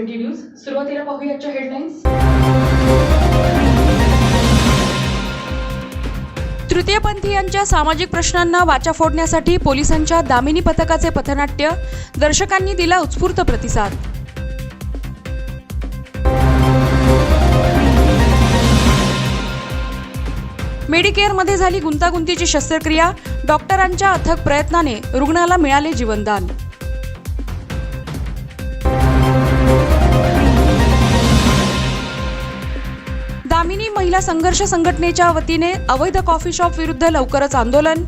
Twenty news. सुरुवातीला पाहूयाच्या headlines तृतीयपंथीयांच्या सामाजिक प्रश्नांना वाचा फोडण्यासाठी पोलिसांच्या दामिनी पथकाचे पथनाट्य. दर्शकांनी दिला उत्स्फूर्त प्रतिसाद. मेडिकेअरमध्ये झाली गुंतागुंतीची शस्त्रक्रिया. डॉक्टरांच्या अथक प्रयत्नाने रुग्णाला मिळाले जीवनदान. दामिनी महिला संघर्ष संघटनेच्या वतीने अवैध कॉफी शॉप विरुद्ध लवकरच आंदोलन.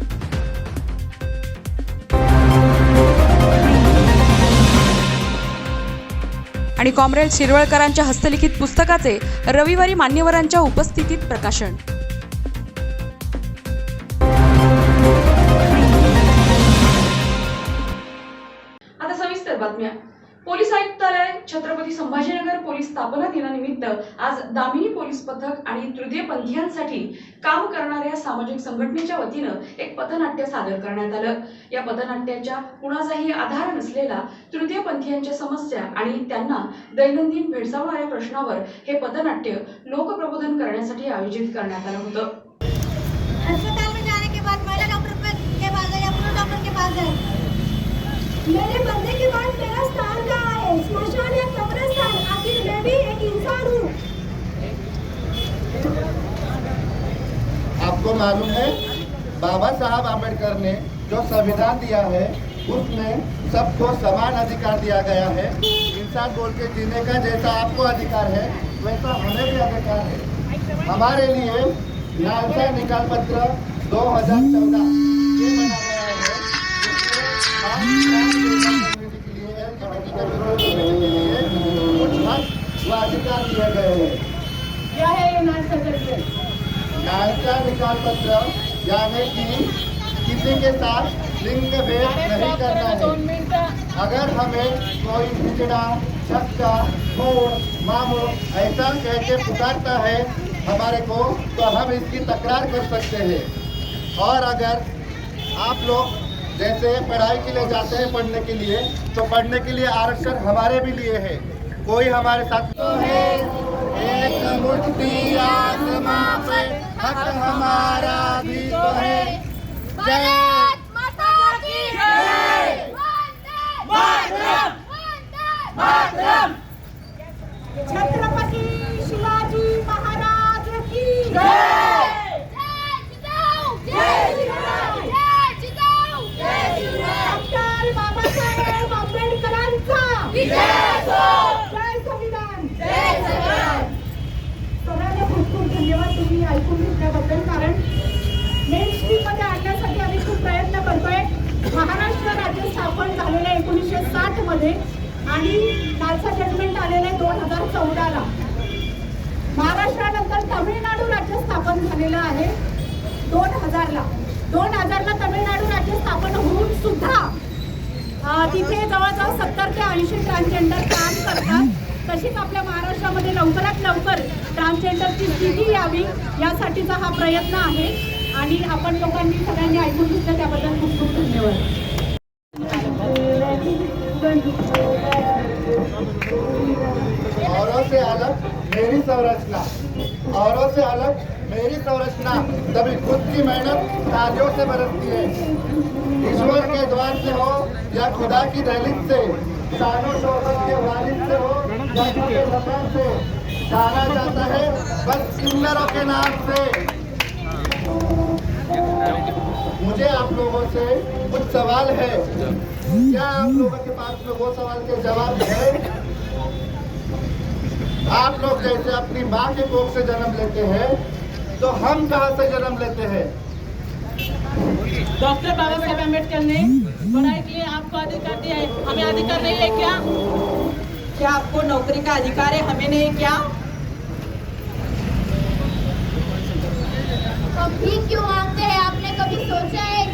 आणि कॉम्रेड शिरवळकरांच्या हस्तलिखित पुस्तकाचे रविवारी मान्यवरांच्या उपस्थितीत प्रकाशन. संभाजीनगर पोलीस स्थापना दिनानिमित्त आज दामिनी पोलीस पथक आणि तृतीयपंथीयांसाठी काम करणाऱ्या सामाजिक संघटनेच्या वतीनं एक पथनाट्य सादर करण्यात आलं. या पथनाट्याच्या कुणाचाही आधार नसलेला तृतीयपंथीयांच्या समस्या आणि त्यांना दैनंदिन भेडसावणाऱ्या प्रश्नावर हे पथनाट्य लोकप्रबोधन करण्यासाठी आयोजित करण्यात आलं होतं. मेरे बंदे की बात आपको मालूम है, बाबा साहब आम्बेडकर ने जो संविधान दिया है, उसमें सबको समान अधिकार दिया गया है। इंसान बोल के जीने का जैसा आपको अधिकार है, वैसा हमें भी अधिकार है। हमारे लिए नालसा निकाल पत्र 2014 ये बना गया अधिकार दिए गए हैं। नायका निकाल पत्र यानी कि किसी के साथ लिंग भेद नहीं करना है। अगर हमें कोई हिजड़ा छक्का मोड़ मामूड़ ऐसा कह के पुकारता है हमारे को तो हम इसकी तकरार कर सकते हैं। और अगर आप लोग जैसे पढ़ाई के लिए जाते हैं पढ़ने के लिए तो पढ़ने के लिए आरक्षण हमारे भी लिए है। कोई हमारे साथ तो है। एक मुट्ठी आसमां पे हक हमारा भी तो है। जय। माता की जय मातरम। मातरम। छत्रपती शिवाजी महाराज की जय जय जिजाऊ जय जिजाऊ जय जिजाऊ जय जिजाऊ डॉक्टर बाबासाहेब आंबेडकरांचा विजय असो जय संविधान जय संविधान सगळ्यांना खूप खूप धन्यवाद तुम्ही ऐकून घेतल्याबद्दल कारण मेन स्ट्रीममध्ये आणण्यासाठी आम्ही खूप प्रयत्न करतोय महाराष्ट्र राज्य स्थापन झालेलं आहे एकोणीसशे साठमध्ये आणि नालसा जजमेंट आलेलं आहे दोन हजार चौदाला महाराष्ट्रानंतर तमिळनाडू राज्य स्थापन झालेलं आहे दोन हजारला दोन हजारला तमिळनाडू राज्य स्थापन होऊन सुद्धा अ, तिथे जवळजवळ सत्तर ते ऐंशी ट्रान्सजेंडर काम करतात तशीच आपल्या महाराष्ट्रामध्ये लवकरात लवकर ट्रान्सजेंडरची स्थिती यावी यासाठीचा हा प्रयत्न आहे आणि आपण लोकांनी सगळ्यांनी ऐकून घेतलं त्याबद्दल खूप खूप धन्यवाद. औरों से अलग मेरी संरचना. औरों से अलग मेरी संरचना. तभी खुद की मेहनत ताजों से बरसती है। ईश्वर के द्वार से हो या खुदा की दहलीज से सानों शोहरत के वालिद से हो या से जाना जाता है बस किन्नरों के नाम से। मुझे आप लोगों से कुछ सवाल है। क्या आप लोगों के पास में वो सवाल के जवाब है? आप लोग जैसे अपनी माँ के कोख से जन्म लेते हैं तो हम कहाँ से जन्म लेते हैं? डॉक्टर बाबा साहेब अंबेडकर ने पढ़ाई के लिए आपको अधिकार दिया है। हमें अधिकार नहीं है क्या? क्या आपको नौकरी का अधिकार है? हमें नहीं क्या? हम भीख क्यों मांगते हैं आपने कभी सोचा है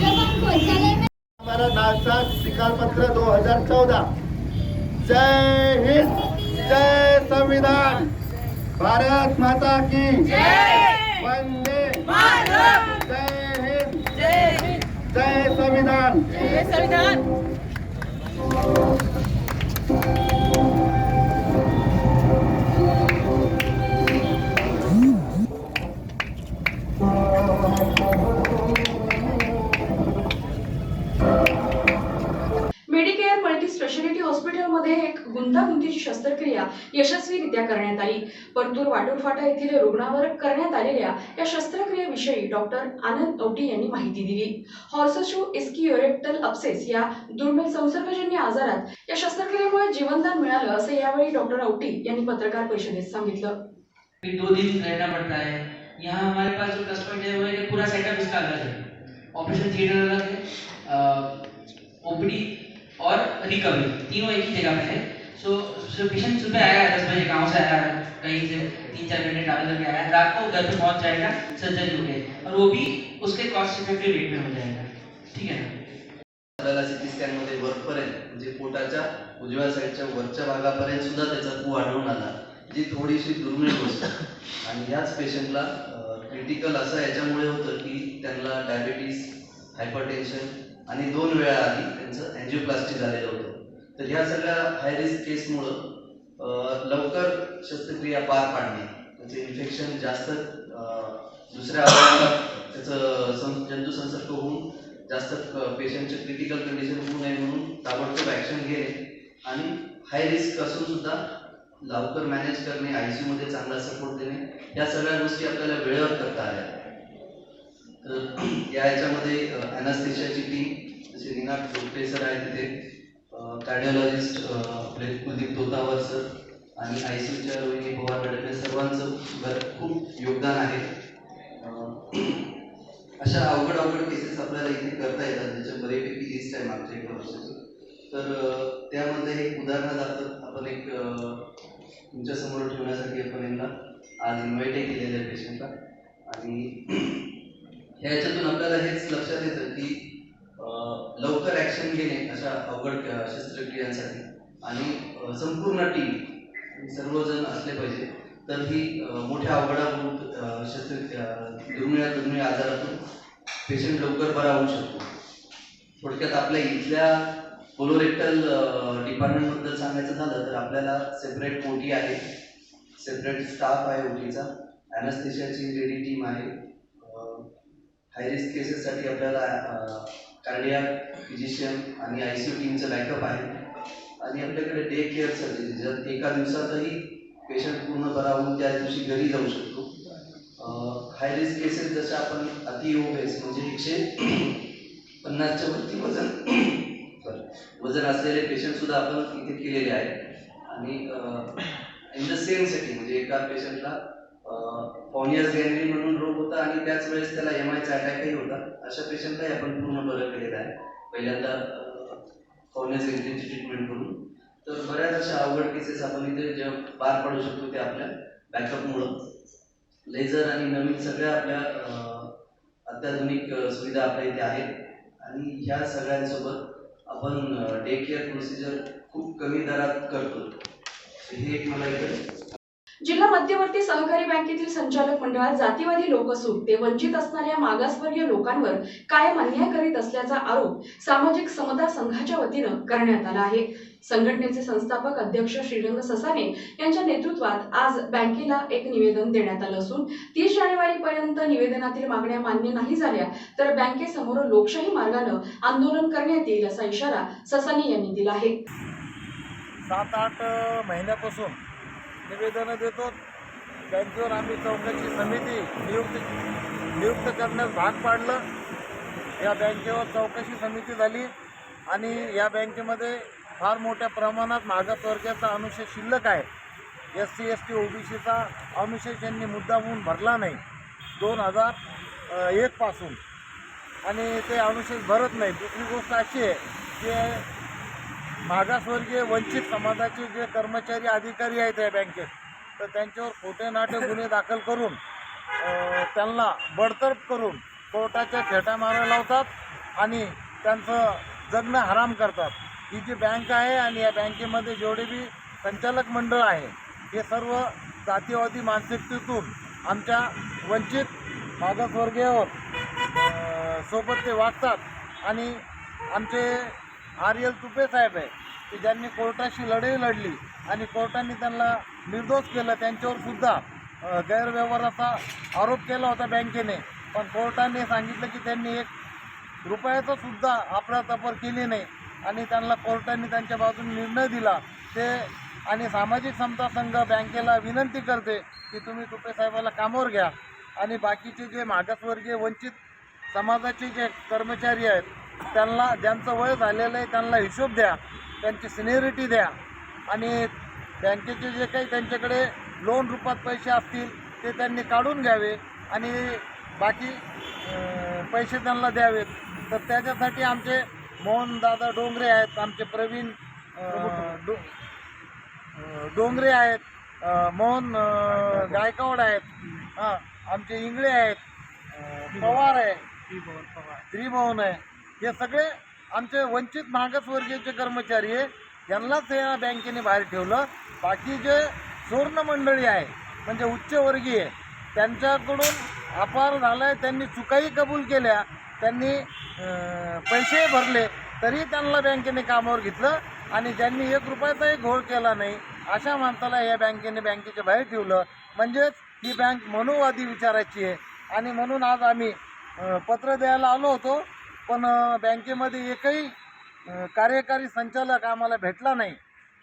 जब हम शौचालय में हमारा नालसा शिकार पत्र 2014 जय हिंद जय संविधान. भारत माता की वंदे जय हिंद जय संविधान. संविधान. हत्या करण्यात आली. परतूर वाटूरफाटा येथील रुग्णावर करण्यात आलेल्या या शस्त्रक्रियेविषयी डॉक्टर आनंद औटी यांनी माहिती दिली. हॉर्सशू इस्कियोरेक्टल अप्सेस या दुर्मिळ संसर्गजन्य आजारात या शस्त्रक्रियेमुळे जीवनदान मिळालं असं यावेळी डॉक्टर औटी यांनी पत्रकार परिषदेत सांगितलं. दो दिन रहना पड़ता है यहाँ हमारे पास जो कस्टमर पॉइंट है है पूरा सेटअप इसका अलग है. ऑपरेशन थिएटर अलग है ओपीडी और रिकवरी तीनों एक ही जगह पे है. सो जो पेशेंट सुबह आया है दस बजे गाँव से आया है कहीं से तीन चार घंटे ट्रैवल करके आया। है रात को घर पे पहुंच जाएगा सर्जरी हो गई और वो भी उसके कॉस्ट इफेक्टिव रेट में हो जाएगा। ठीक है आपल्याला सिटी स्कॅनमध्ये वरपर्यंत म्हणजे पोटाच्या उजव्या साईडच्या वरच्या भागापर्यंत सुद्धा त्याचा पू आढळून आला जी थोडीशी दुर्मिळ गोष्ट. आणि याच पेशंटला क्रिटिकल असं याच्यामुळे होतं की त्यांना डायबेटीस हायपरटेन्शन आणि दोन वेळा आधी त्यांचं अँजिओप्लास्टी झालेलं होतं. तर ह्या सगळ्या हाय रिस्क केसमुळं लवकर शस्त्रक्रिया पार पाडणे म्हणजे इन्फेक्शन जास्त दुसऱ्या त्याचं सं जंतू संसर्ग होऊन जास्त पेशंटचे क्रिटिकल कंडिशन होऊ नये म्हणून ताबडतोब ॲक्शन घेणे आणि हाय रिस्क असून सुद्धा लवकर मॅनेज करणे आय सी मध्ये चांगला सपोर्ट देणे या सगळ्या गोष्टी आपल्याला वेळेवर करता आल्या. तर या ह्याच्यामध्ये अॅनास्थेशियाची टीम जसे रिनाट सर आहे तिथे कार्डिओलॉजिस्ट आपले कुलदीप तोतावर सर आणि आय सी यूच्या रोहिणी पवार मॅडम या सर्वांचं खूप योगदान आहे. अशा अवघड अवघड केसेस आपल्याला इथे करता येतात ज्याच्या बऱ्यापैकी लिस्ट आहे मागच्या एका वर्षाची. तर त्यामध्ये एक उदाहरणार्थ आपण एक तुमच्यासमोर तुमच्यासमोर ठेवण्यासाठी आपण यांना आज इन्व्हाइटही केलेलं आहे पेशंटला आणि ह्या याच्यातून आपल्याला हेच लक्षात येतं की लवकर ॲक्शन घेणे अशा अवघड शस्त्रक्रियांसाठी. आणि संपूर्ण टीम सर्वजण असले पाहिजे. तर ही मोठ्या अवघडाभूत शस्त्रक्रिया शस्त्र दुर्मिळ दुर्मिळ आजारातून पेशंट लवकर बरा होऊ शकतो. थोडक्यात आपल्या इथल्या कोलोरेक्टल डिपार्टमेंटबद्दल सांगायचं झालं तर आपल्याला सेपरेट ओटी आहे. सेपरेट स्टाफ आहे ओटीचा ॲनस्थेशियाची रेडी टीम आहे. हाय रिस्क केसेससाठी आपल्याला कार्डिया फिजिशियन आणि आय सी यू टीमचं बॅकअप आहे. आणि आपल्याकडे डे केअर सर्जरी जर एका दिवसातही पेशंट पूर्ण बरा होऊन त्या दिवशी घरी जाऊ शकतो. हाय रिस्क केसेस जशा आपण अति ओबेस म्हणजे एकशे पन्नासच्या वरती वजन वजन असलेले पेशंटसुद्धा आपण इथे केलेले आहेत आणि इन द सेम सेटिंग म्हणजे एका पेशंटला फॉनियस गॅंग्रीन म्हणून रोग होता आणि त्याच वेळेस त्याला एम आयचा अटॅकही होता. अशा पेशंटलाही आपण पूर्ण बरं केलेलं आहे. पहिल्यांदा फॉनियस गॅंग्रीनची ट्रीटमेंट करून. तर बऱ्याच अशा अवघड केसेस आपण इथे जे पार पाडू शकतो ते आपल्या बॅकअपमुळं लेझर आणि नवीन सगळ्या आपल्या अत्याधुनिक सुविधा आपल्या इथे आहेत. आणि ह्या सगळ्यांसोबत आपण डे केअर प्रोसिजर खूप कमी दरात करतो. हे एक मला इथे जिल्हा मध्यवर्ती सहकारी बँकेतील संचालक मंडळात जातीवादी लोक असून ते वंचित असणाऱ्या मागासवर्गीय लोकांवर कायम अन्याय करीत असल्याचा आरोप सामाजिक समता संघाच्या वतीनं करण्यात आला आहे. संघटनेचे संस्थापक अध्यक्ष श्रीरंग ससाने यांच्या नेतृत्वात आज बँकेला एक निवेदन देण्यात आलं असून तीस जानेवारी पर्यंत निवेदनातील मागण्या मान्य नाही झाल्या तर बँकेसमोर लोकशाही मार्गानं आंदोलन करण्यात येईल असा इशारा ससाने यांनी दिला आहे. सात आठ महिन्यापासून निवेदनं देतो. बँकेवर आम्ही चौकशी समिती नियुक्त नियुक्त करण्यास भाग पाडलं. या बँकेवर चौकशी समिती झाली आणि या बँकेमध्ये फार मोठ्या प्रमाणात मागासवर्गाचा अनुशेष शिल्लक आहे. S C S T O B सीचा अनुशेष यांनी मुद्दा म्हणून भरला नाही दोन हजार एकपासून आणि ते अनुशेष भरत नाही दुसरी गोष्ट अशी आहे की मागासवर्गीय वंचित समाजाचे जे कर्मचारी अधिकारी आहेत या बँकेत तर त्यांच्यावर खोटे नाटे गुन्हे दाखल करून त्यांना बडतर्फ करून कोर्टाच्या खेटा मारा लावतात आणि त्यांचं जगणं हराम करतात. ही जी बँक आहे आणि या बँकेमध्ये जेवढे बी संचालक मंडळ आहे हे सर्व जातीवादी मानसिकतेतून आमच्या वंचित मागासवर्गीयावर सोबत ते वागतात आणि आमचे आर एल तुपे साहेब आहे की ज्यांनी कोर्टाशी लढाई लढली आणि कोर्टाने त्यांना निर्दोष केलं त्यांच्यावर सुद्धा गैरव्यवहाराचा आरोप केला होता बँकेने. पण कोर्टाने सांगितलं की त्यांनी एक रुपयाचा सुद्धा अफरातफर केली नाही आणि त्यांना कोर्टाने त्यांच्या बाजूने निर्णय दिला. ते आणि सामाजिक समता संघ बँकेला विनंती करते की तुम्ही तुपे साहेबाला कामावर घ्या. आणि बाकीचे जे मागासवर्गीय वंचित समाजाचे जे कर्मचारी आहेत त्यांना ज्यांचं वय झालेलं आहे त्यांना हिशोब द्या त्यांची सिनियरिटी द्या. आणि बँकेचे जे काही त्यांच्याकडे लोन रूपात पैसे असतील ते त्यांनी काढून घ्यावे. आणि बाकी पैसे त्यांना द्यावेत. तर त्याच्यासाठी आमचे मोहनदादा डोंगरे आहेत आमचे प्रवीण डो डोंगरे आहेत मोहन गायकवाड आहेत हां आमचे इंगळे आहेत पवार आहे त्रिभुवन आहे. हे सगळे आमचे वंचित मागासवर्गीयचे कर्मचारी आहे यांनाच या बँकेने बाहेर ठेवलं. बाकी जे सुवर्ण मंडळी आहे म्हणजे उच्चवर्गीय त्यांच्याकडून अपार झाला आहे त्यांनी चुकाही कबूल केल्या त्यांनी पैसेही पैसे भरले तरी त्यांना बँकेने कामावर घेतलं आणि ज्यांनी एक रुपयाचाही घोळ केला नाही अशा माणसाला या बँकेने बँकेच्या बाहेर ठेवलं. म्हणजेच ही बँक मनोवादी विचाराची आहे. आणि म्हणून आज आम्ही पत्र द्यायला आलो होतो. पण बँकेमध्ये एकही कार्यकारी संचालक आम्हाला भेटला नाही.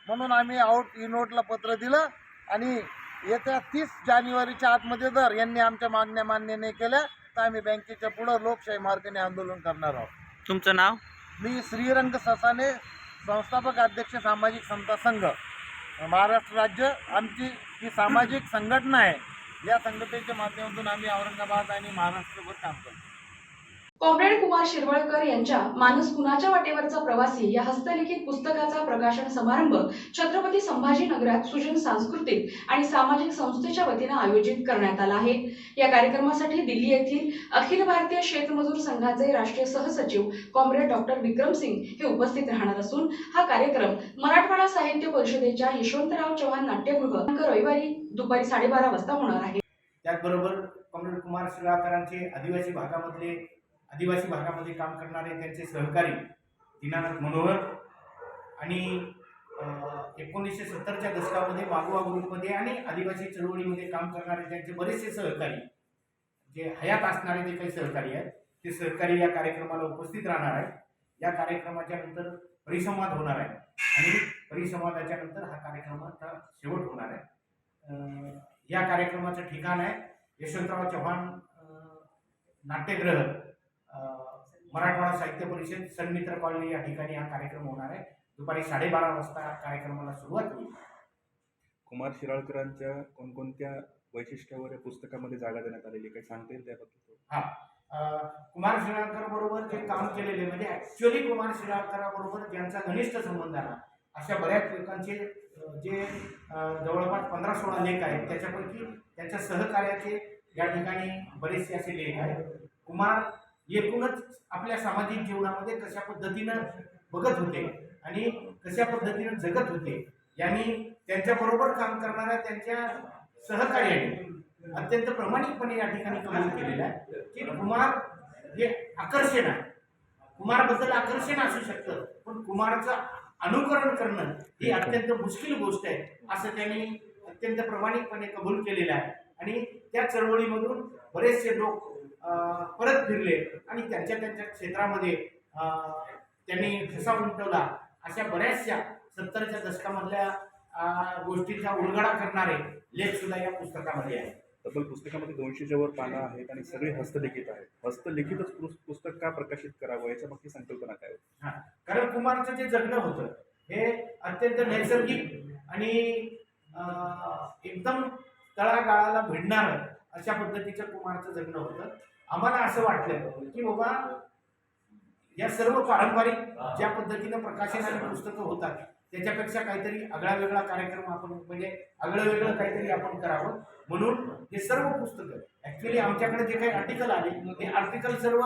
म्हणून आम्ही आउट इनोटला पत्र दिलं आणि येत्या तीस जानेवारीच्या आतमध्ये जर यांनी आमच्या मागण्या मान्य नाही केल्या तर आम्ही बँकेच्या पुढं लोकशाही मार्गाने आंदोलन करणार आहोत. तुमचं नाव? मी श्रीरंग ससाने संस्थापक अध्यक्ष सामाजिक समता संघ. महाराष्ट्र राज्य आमची ही सामाजिक संघटना आहे. या संघटनेच्या माध्यमातून आम्ही औरंगाबाद आणि महाराष्ट्रभर काम करतो. कॉम्रेड कुमार शिरवळकर यांच्या माणूस कुणाच्या वाटेवरचा प्रवासी या हस्तलिखित पुस्तकाचा प्रकाशन समारंभ छत्रपती संभाजीनगरात सुजन सांस्कृतिक आणि सामाजिक संस्थेच्या वतीनं आयोजित करण्यात आला आहे. या कार्यक्रमासाठी दिल्ली येथील अखिल भारतीय शेतमजूर संघाचे राष्ट्रीय सहसचिव कॉम्रेड डॉक्टर विक्रम सिंग हे उपस्थित राहणार असून हा कार्यक्रम मराठवाडा साहित्य परिषदेच्या यशवंतराव चव्हाण नाट्यगृह रविवारी दुपारी साडेबारा वाजता होणार आहे. त्याचबरोबर कॉम्रेड कुमार शिराळकरांचे आदिवासी भागामधले आदिवासी भागामध्ये काम करणारे त्यांचे सहकारी दीनानाथ मनोहर आणि एकोणीसशे सत्तरच्या दशकामध्ये मागोवा ग्रुपमध्ये आणि आदिवासी चळवळीमध्ये काम करणारे त्यांचे बरेचसे सहकारी जे हयात असणारे जे काही सहकारी आहेत ते सहकारी या कार्यक्रमाला उपस्थित राहणार आहेत. या कार्यक्रमाच्या नंतर परिसंवाद होणार आहे आणि परिसंवादाच्या नंतर हा कार्यक्रमाचा शेवट होणार आहे. या कार्यक्रमाचं ठिकाण आहे यशवंतराव चव्हाण नाट्यग्रह. नाट्यगृह मराठवाडा साहित्य परिषद सन्मित्र कॉलनी या ठिकाणी हा कार्यक्रम होणार आहे. दुपारी साडेबारा वाजता कार्यक्रमाला सुरुवात होईल. कुमार शिराळकरांच्या कोणकोणत्या वैशिष्ट्यावर या पुस्तकामध्ये जागा देण्यात आलेली? काही सांगता येईल त्याबद्दल? हा. कुमार शिराळकर बरोबर जे काम केलेले म्हणजे ऍक्च्युअली कुमार शिराळकराबरोबर ज्यांचा घनिष्ठ संबंध आला अशा बऱ्याच लोकांचे जे जवळपास पंधरा सोळा लेख आहेत त्याच्यापैकी त्यांच्या सहकार्याचे या ठिकाणी बरेचसे असे लेख आहेत. कुमार एकूणच आपल्या सामाजिक जीवनामध्ये कशा पद्धतीनं बघत होते आणि कशा पद्धतीनं जगत होते यांनी त्यांच्याबरोबर काम करणाऱ्या त्यांच्या सहकार्याने अत्यंत प्रामाणिकपणे या ठिकाणी कबूल केलेलं आहे. की कुमार हे आकर्षण आहे. कुमारबद्दल आकर्षण असू शकतं पण कुमारचं अनुकरण करणं ही अत्यंत मुश्किल गोष्ट आहे असं त्यांनी अत्यंत प्रामाणिकपणे कबूल केलेलं आहे. आणि त्या चळवळीमधून बरेचसे लोक परत फिरले आणि त्यांच्या त्यांच्या क्षेत्रामध्ये त्यांनी ठसा उमटवला अशा बऱ्याचशा सत्तरच्या दशकामधल्या गोष्टींचा उलगडा करणारे लेख सुद्धा या पुस्तकामध्ये आहेत तब्बल पुस्तकामध्ये दोनशेच्या वर पानं आहेत आणि सगळे हस्तलिखित आहेत हस्तलिखितच पुस- पुस्तक का प्रकाशित करावं याच्या मागची संकल्पना काय होती? हा. कारण कुमारचं जे जगणं होतं हे अत्यंत नैसर्गिक आणि एकदम तळागाळाला भिडणारं अशा पद्धतीचं कुमारचं जगणं होतं आम्हाला असं वाटलं की बाबा या सर्व पारंपरिक ज्या पद्धतीनं प्रकाशन आणि पुस्तकं होतात त्याच्यापेक्षा काहीतरी आगळा वेगळा कार्यक्रम आपण म्हणजे आगळं वेगळं काहीतरी आपण करावं. म्हणून हे सर्व पुस्तकं ऍक्च्युली आमच्याकडे जे काही आर्टिकल आले ते आर्टिकल सर्व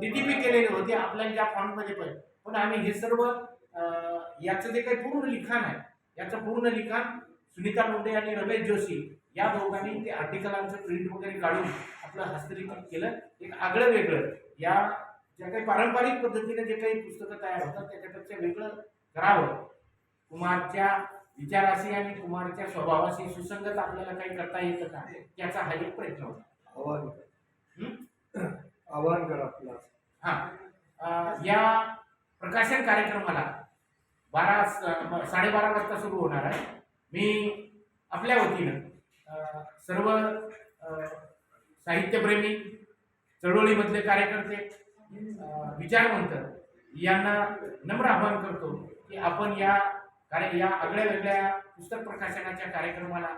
डीटीपी केलेले होते आपल्या ज्या फॉन्टमध्ये पण. पण आम्ही हे सर्व याचं जे काही पूर्ण लिखाण आहे याचं पूर्ण लिखाण सुनीता लोंढे आणि रमेश जोशी या दोघांनी ते आर्टिकलांचं प्रिंट वगैरे काढून आपलं हस्तलिखित केलं. एक आगळं वेगळं. या ज्या काही पारंपरिक पद्धतीने जे काही पुस्तकं तयार होतात त्याच्यापेक्षा वेगळं करावं. कुमारच्या विचाराशी आणि कुमारच्या स्वभावाशी सुसंगत आपल्याला काही करता येतं का? त्याचा हा एक प्रयत्न होता. आव्हान? आव्हान करा आपला हा. या प्रकाशन कार्यक्रमाला बारा साडेबारा वाजता सुरू होणार आहे. मी आपल्या वतीनं सर्व साहित्यप्रेमी चळवळीमधले कार्यकर्ते विचारवंत यांना नम्र आवाहन करतो की आपण या कार्य या आगळ्या वेगळ्या पुस्तक प्रकाशनाच्या कार्यक्रमाला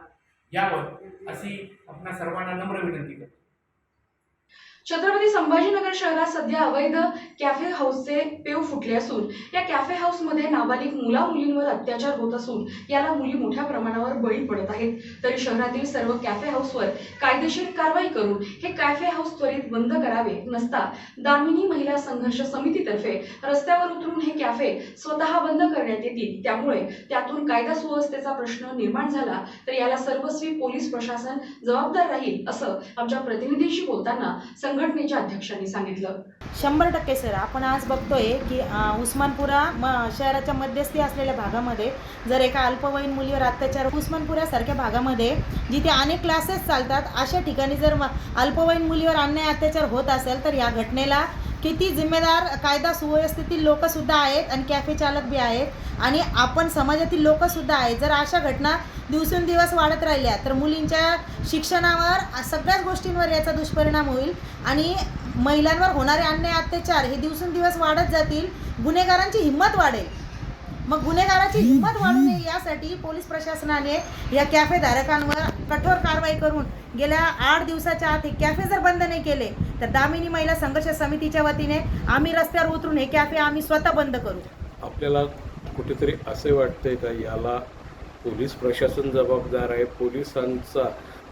यावं अशी आपणा सर्वांना नम्र विनंती करतो. छत्रपती संभाजीनगर शहरात सध्या अवैध कॅफे हाऊसचे पेव फुटले असून या कॅफे हाऊसमध्ये नाबालिक मुला मुलींवर अत्याचार होत असून याला मुली मोठ्या प्रमाणावर बळी पडत आहेत. तरी शहरातील सर्व कॅफे हाऊसवर कायदेशीर कारवाई करून हे कॅफे हाऊस त्वरित बंद करावे नसता दामिनी महिला संघर्ष समितीतर्फे रस्त्यावर उतरून हे कॅफे स्वतः बंद करण्यात येतील. त्यामुळे त्यातून कायदा सुव्यवस्थेचा प्रश्न निर्माण झाला तर याला सर्वस्वी पोलीस प्रशासन जबाबदार राहील असं आमच्या प्रतिनिधीशी बोलताना संघटनेच्या अध्यक्षांनी सांगितलं. शंभर टक्के सर आपण आज बघतोय की उस्मानपुरा म शहराच्या मध्यस्थी असलेल्या भागामध्ये जर एका अल्पवयीन मुलीवर अत्याचार उस्मानपुरासारख्या भागामध्ये जिथे अनेक क्लासेस चालतात अशा ठिकाणी जर अल्पवयीन मुलीवर अन्याय अत्याचार होत असेल तर या घटनेला किती जिम्मेदार कायदा सुव्यवस्थेतील लोकसुद्धा आहेत आणि कॅफे चालक बी आहेत. आणि आपण समाजातील लोकसुद्धा आहेत. जर अशा घटना दिवसेंदिवस वाढत राहिल्या तर मुलींच्या शिक्षणावर सगळ्याच गोष्टींवर याचा दुष्परिणाम होईल. आणि महिलांवर होणारे अन्याय अत्याचार हे दिवसेंदिवस वाढत जातील. गुन्हेगारांची हिंमत वाढेल. मग गुन्हेगाराची हिंमत वाढू नये यासाठी पोलीस प्रशासनाने या कॅफे धारकांवर कठोर कारवाई करून गेल्या आठ दिवसाच्या आत हे कॅफे जर बंद नाही केले तर दामिनी महिला संघर्ष समितीच्या वतीने आम्ही रस्त्यावर उतरून हे कॅफे आम्ही स्वतः बंद करू. आपल्याला कुठेतरी असे वाटतंय का याला पोलीस प्रशासन जबाबदार आहे? पोलिसांचा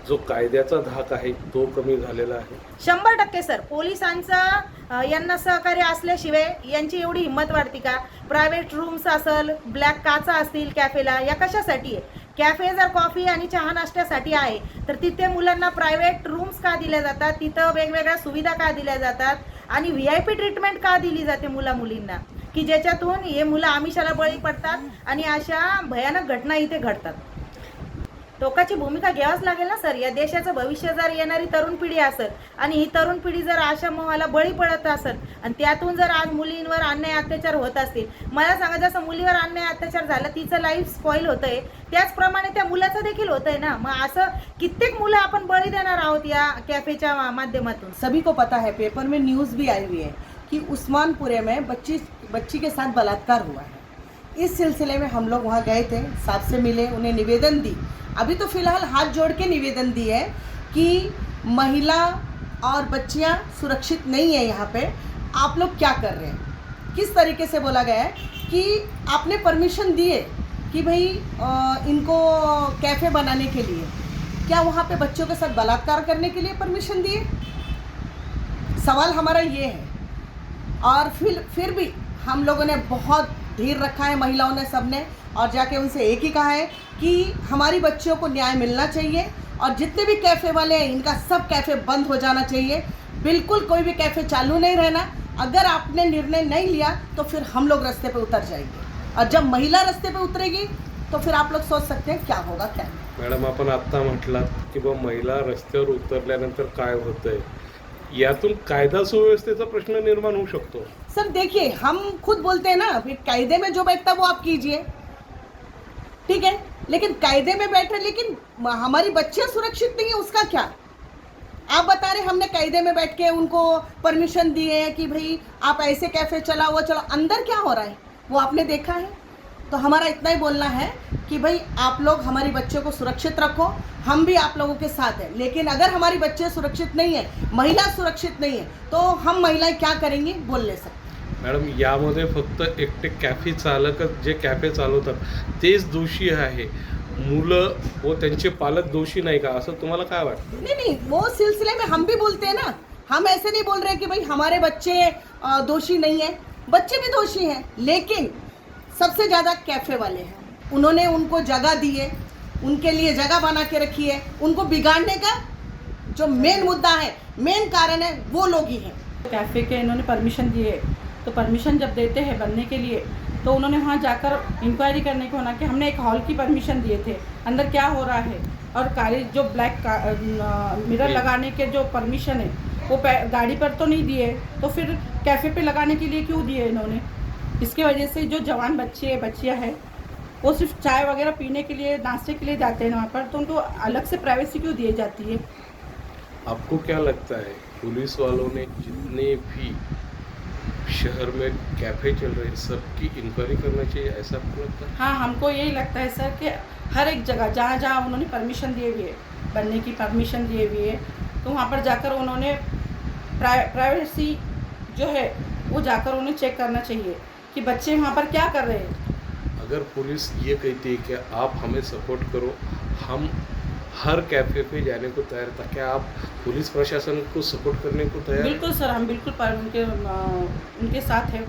जो कायद्याचा धाक आहे तो कमी झालेला आहे. शंभर टक्के सर. पोलिसांचा यांना सहकार्य असल्याशिवाय यांची एवढी हिंमत वाढते का? प्रायव्हेट रूम्स असेल ब्लॅक काचा असतील कॅफेला या कशासाठी आहे? कॅफे जर कॉफी आणि चहा नाश्त्यासाठी आहे तर तिथे मुलांना प्रायव्हेट रूम्स का दिल्या जातात? तिथं वेगवेगळ्या सुविधा का दिल्या जातात? आणि व्ही आय पी ट्रीटमेंट का दिली जाते मुला मुलींना? की ज्याच्यातून हे मुलं आमिषाला बळी पडतात आणि अशा भयानक घटना इथे घडतात? टोकाची भूमिका घ्यावाच लागेल ना सर? या देशाचं भविष्य जर येणारी तरुण पिढी असेल आणि ही तरुण पिढी जर अशा मोहाला बळी पडत असेल आणि त्यातून जर आज मुलींवर अन्याय अत्याचार होत असतील मला सांगा जसं मुलीवर अन्याय अत्याचार झाला तिचं लाईफ स्पॉईल होतंय त्याचप्रमाणे त्या मुलाचं देखील होतंय ना? मग असं कित्येक मुलं आपण बळी देणार आहोत या कॅफेच्या माध्यमातून? सभी को पता है पेपर में न्यूज़ भी आई हुई है कि उस्मानपुरे में बच्ची बच्ची के साथ बलात्कार हुआ है। इस सिलसिले में हम लोग वहाँ गए थे साहब से मिले उन्हें निवेदन दी अभी तो फ़िलहाल हाथ जोड़ के निवेदन दी है कि महिला और बच्चियाँ सुरक्षित नहीं है यहाँ पे। आप लोग क्या कर रहे हैं? किस तरीके से बोला गया है कि आपने परमिशन दिए कि भाई इनको कैफ़े बनाने के लिए। क्या वहाँ पे बच्चों के साथ बलात्कार करने के लिए परमिशन दिए? सवाल हमारा ये है। और फिर फिर भी हम लोगों ने बहुत धीर रखा है महिलाओं ने सबने और जाके उनसे एक ही कहा है कि हमारी बच्चियों को न्याय मिलना चाहिए और जितने भी कैफ़े वाले हैं इनका सब कैफ़े बंद हो जाना चाहिए। बिल्कुल कोई भी कैफ़े चालू नहीं रहना। अगर आपने निर्णय नहीं लिया तो फिर हम लोग रास्ते पे उतर जाएंगे। और जब महिला रास्ते पे उतरेगी तो फिर आप लोग सोच सकते हैं क्या होगा क्या मैडम मॅडम आपण आत्ता म्हटलात की बा महिला रस्त्यावर उतरल्यानंतर काय होतंय? यातून कायदा सुव्यवस्थेचा प्रश्न निर्माण होऊ शकतो. सर देखिए, हम खुद बोलते हैं ना, फिर कायदे में जो बैठता वो आप कीजिए। ठीक है? लेकिन कायदे में बैठ रहे लेकिन हमारी बच्चियाँ सुरक्षित नहीं है, उसका क्या? आप बता रहे हमने कायदे में बैठ के उनको परमिशन दिए है कि भाई, आप ऐसे कैफ़े चलाओ, वो चलाओ। अंदर क्या हो रहा है? वो आपने देखा है? तो हमारा इतना ही बोलना है कि भाई, आप लोग हमारी बच्चों को सुरक्षित रखो। हम भी आप लोगों के साथ हैं। लेकिन अगर हमारी बच्चे सुरक्षित नहीं है, महिला सुरक्षित नहीं है तो हम महिलाएँ क्या करेंगी? बोल ले सकते मॅडम यामध्ये फक्त एकटे कॅफे चालकच जे कॅफे चालवतात तेच दोषी आहे. मुलं व त्यांचे पालक दोषी नाही का? असं तुम्हाला काय वाटतं? नहीं नहीं वो सिलसिले में हम भी बोलते हैं ना. हम ऐसे नहीं बोल रहे कि भाई हमारे बच्चे अ, दोषी नहीं है। बच्चे भी दोषी हैं लेकिन सबसे ज़्यादा कैफ़े वाले हैं। उन्होंने उनको जगह दी है उनके लिए जगह बना के रखी है। उनको बिगाड़ने का जो मेन मुद्दा है मेन कारण है वो लोग ही हैं। कैफ़े के इन्होंने परमिशन दिए। तो परमिशन जब देते हैं बनने के लिए तो उन्होंने वहाँ जाकर इंक्वायरी करने को ना कि हमने एक हॉल की परमिशन दिए थे अंदर क्या हो रहा है? और काली जो ब्लैक का, मिरर लगाने के जो परमिशन है वो गाड़ी पर तो नहीं दिए तो फिर कैफ़े पे लगाने के लिए क्यों दिए इन्होंने? इसके वजह से जो जवान बच्चे बच्चियाँ हैं वो सिर्फ़ चाय वगैरह पीने के लिए नाश्ते के लिए जाते हैं वहाँ पर तो उनको अलग से प्राइवेसी क्यों दी जाती है? आपको क्या लगता है पुलिस वालों ने जितने भी शहर में कैफ़े चल रहे हैं सबकी इंक्वायरी करना चाहिए ऐसा आपको लगता है? हाँ हमको यही लगता है सर कि हर एक जगह जहाँ जहाँ उन्होंने परमिशन दिए हुई है बनने की परमिशन दिए हुई है तो वहाँ पर जाकर उन्होंने प्राइवेसी जो है वो जाकर उन्हें चेक करना चाहिए कि बच्चे वहाँ पर क्या कर रहे हैं। अगर पुलिस ये कहती है कि आप हमें सपोर्ट करो हम हर कैफे पे जाने को तैयार था क्या आप पुलिस प्रशासन को सपोर्ट करने को तैयार? बिल्कुल सर हम बिल्कुल पर उनके उनके साथ हैं।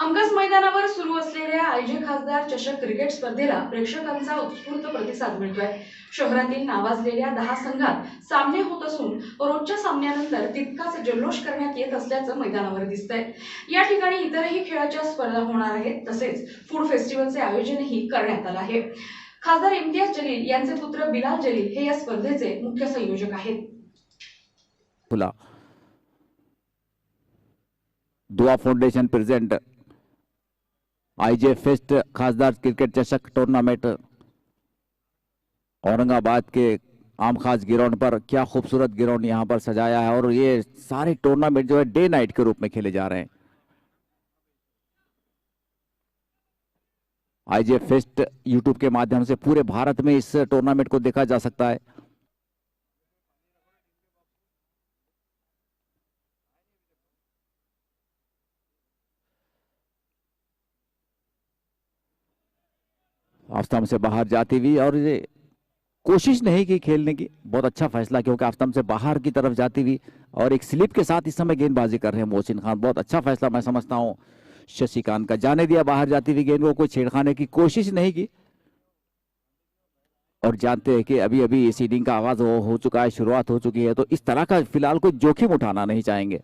हमगास मैदानावर सुरू असलेल्या आयजे खासदार चषक क्रिकेट स्पर्धेला प्रेक्षकांचा उत्स्फूर्त प्रतिसाद मिळतोय. शहरातील नावाजलेल्या दहा संघात सामने होत असून रोजच्या सामन्यानंतर तितकाच जल्लोष करण्यात येत असल्याचं मैदानावर दिसतंय. या ठिकाणी इतरही खेळाच्या स्पर्धा होणार आहेत तसेच फूड फेस्टिवलचे आयोजनही करण्यात आलं आहे. खासदार इम्तियाज़ जलील यांचे पुत्र बिलाल जलील हे या स्पर्धेचे मुख्य संयोजक आहेत. दुआ फाउंडेशन प्रेजेंट आईजे फेस्ट खासदार क्रिकेट चषक टूर्नामेंट औरंगाबाद के आम खास ग्राउंड पर क्या खूबसूरत ग्राउंड यहाँ पर सजाया है और ये सारे टूर्नामेंट जो है डे नाइट के रूप में खेले जा रहे हैं। आईजे फेस्ट यूट्यूब के माध्यम से पूरे भारत में इस टूर्नामेंट को देखा जा सकता है। आस्तम से बाहर जाती हुई और ये कोशिश नहीं की खेलने की, बहुत अच्छा फैसला, क्योंकि आस्तम से बाहर की तरफ़ जाती हुई और एक स्लिप के साथ इस समय गेंदबाजी कर रहे हैं मोहसिन खान। बहुत अच्छा फैसला मैं समझता हूँ। शशिकांत का जाने दिया बाहर जाती हुई गेंद को कोई छेड़खाने की कोशिश नहीं की। और जानते हैं कि अभी अभी इस इनिंग का आगाज़ हो, हो चुका है शुरुआत हो चुकी है तो इस तरह का फ़िलहाल कोई जोखिम उठाना नहीं चाहेंगे।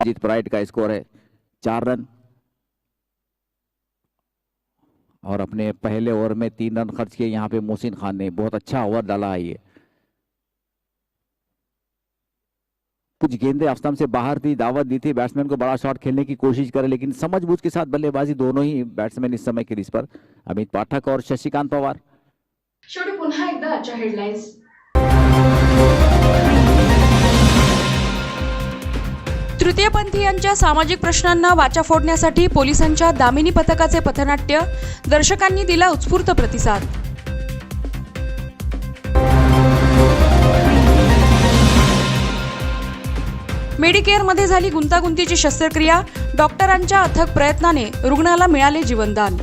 जीत प्राइड का स्कोर है चार रन। और अपने पहले ओवर में तीन रन खर्च किए यहाँ पे मोहसिन खान ने बहुत अच्छा ओवर डाला है ये। कुछ गेंदें अफ्ताम से बाहर थी दावत दी थी। बैट्समैन को बड़ा शॉट खेलने की कोशिश करे लेकिन समझबूझ के साथ बल्लेबाजी दोनों ही बैट्समैन इस समय क्रीज पर। अमित पाठक और शशिकांत पवार। शेवटी पुन्हा एकदा आजच्या हेडलाईन्स तृतीयपंथीयांच्या सामाजिक प्रश्नांना वाचा फोडण्यासाठी पोलिसांच्या दामिनी पथकाचे पथनाट्य दर्शकांनी दिला उत्स्फूर्त प्रतिसाद. मेडिकेअरमध्ये झाली गुंतागुंतीची शस्त्रक्रिया. डॉक्टरांच्या अथक प्रयत्नाने रुग्णाला मिळाले जीवनदान.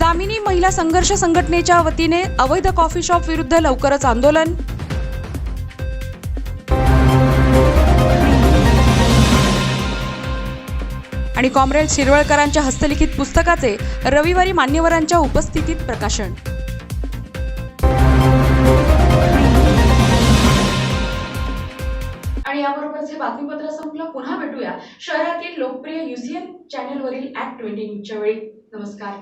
दामिनी महिला संघर्ष संघटनेच्या वतीने अवैध कॉफी शॉप विरुद्ध लवकरच आंदोलन. आणि कॉम्रेड शिरवळकरांच्या हस्तलिखित पुस्तकाचे रविवारी मान्यवरांच्या उपस्थितीत प्रकाशन. याबरोबरच हे बातमीपत्र संपलं. पुन्हा भेटूया. शहरातील लोकप्रिय युसीएन चॅनेलवरील ऍक्ट ट्वेंटी न्यूजच्या वेळी. नमस्कार.